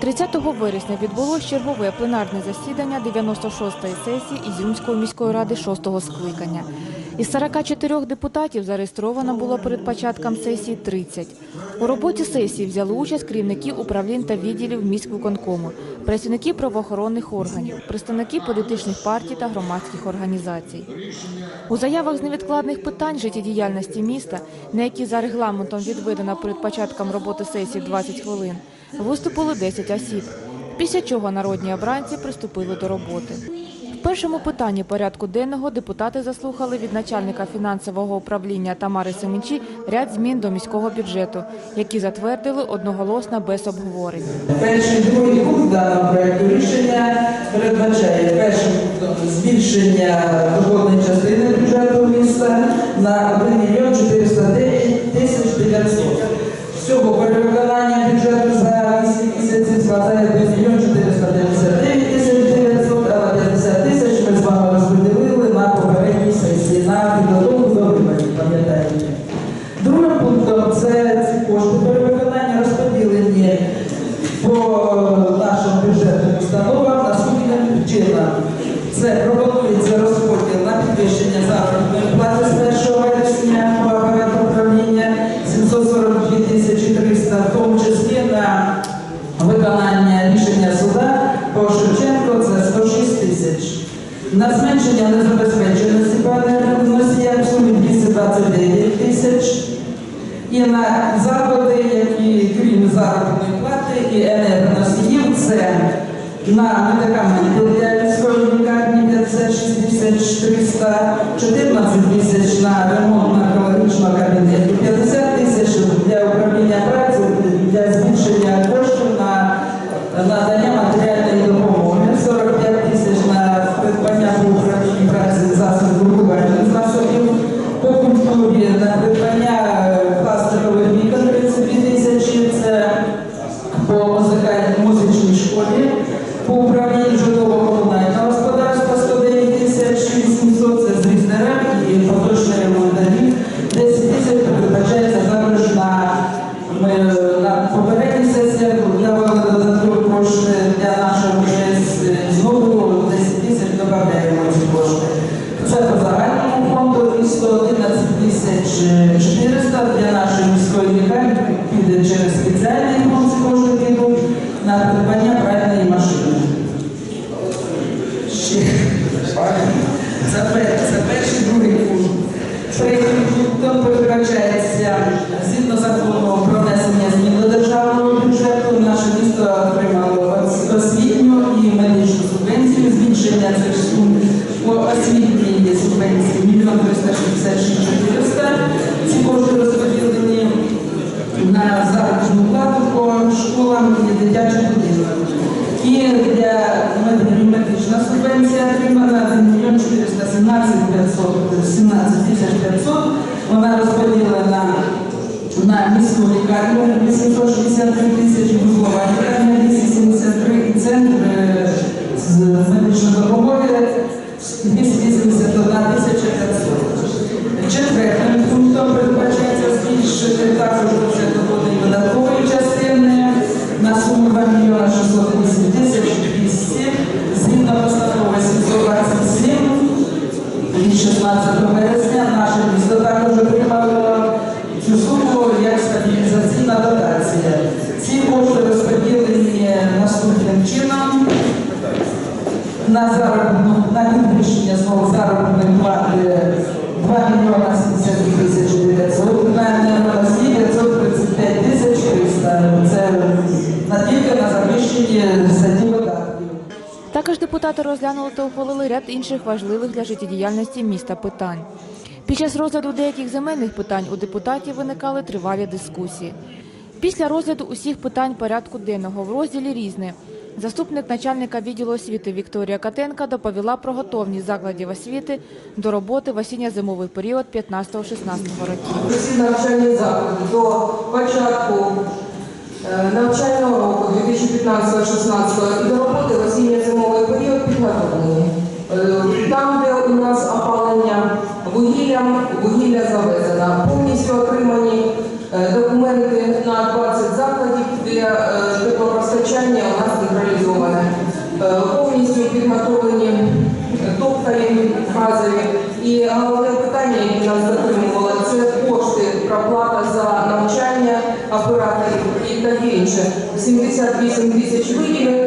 30 вересня відбулось чергове пленарне засідання 96-ї сесії Ізюмської міської ради 6-го скликання. Із 44 депутатів зареєстровано було перед початком сесії 30. У роботі сесії взяли участь керівники управлінь та відділів міськвиконкому, працівники правоохоронних органів, представники політичних партій та громадських організацій. У заявах з невідкладних питань життєдіяльності міста, на які за регламентом відведено перед початком роботи сесії 20 хвилин, виступили 10 осіб, після чого народні обранці приступили до роботи. В першому питанні порядку денного депутати заслухали від начальника фінансового управління Тамари Семенчі ряд змін до міського бюджету, які затвердили одноголосно без обговорень. Перший другий пункт даного проекту рішення передбачає першим збільшення доходної частини бюджету міста на 1 мільйон 409 тисяч 900. Всього перевиконання бюджету за Це пропонується розподіл на підвищення заробітної плати з 1 вересня апарату управління 742 тисячі 300, в тому числі на виконання рішення суда по Шевченко це 106 тисяч. На зменшення незабезпеченості енергоносіям в сумі 229 тисяч. І на заходи, які крім заробітної плати і енергоносіїв, це на медикаменти 56 тисяч 300, 14 на ремонт наркологічного кабінету, 50 тисяч для управління праці, для збільшення коштів на надання матеріальної допомоги, 45 тисяч на придбання по управлінні праці засобів друкувальних засобів, по культурі на придбання 400 для нашої міської лікарні піде через спеціальний фонд кожного підуть на придбання правильної машини. Ще. Це, 17 тисяч 500. Вона розподілена на міську лікарню 863 тисячі, вузлова лікарня 273 і центр з медичної допомоги 281 тисяча 500. Четвертим пунктом передбачається збільшити 16 вересня наше місто також отримало цю суму як стабілізаційна дотація. Ці кошти розподілені наступним чином на заробітну, на підвищення знову заробітної плати 2 мільйона 72 тисячі 900, на енергоносії 535 тисяч 300. Це на тільки на завищені статті видатків. Також депутати розглянули та ухвалили ряд інших важливих для життєдіяльності міста питань. Під час розгляду деяких земельних питань у депутатів виникали тривалі дискусії. Після розгляду усіх питань порядку денного в розділі Різне заступник начальника відділу освіти Вікторія Катенка доповіла про готовність закладів освіти до роботи в осінньо-зимовий період 15-16 років. Усі навчальні заклади до початку навчального року 2015-16 і до роботи в осінньо-зимовий період підготовлені. Е, Там, де у нас опалення вугіллям, вугілля завезено. Повністю отримані е, документи на 20 закладів для е, теплопостачання постачання у нас централізоване. Е, Повністю підготовлені топкарі газові. І головне 78 тисяч виділені,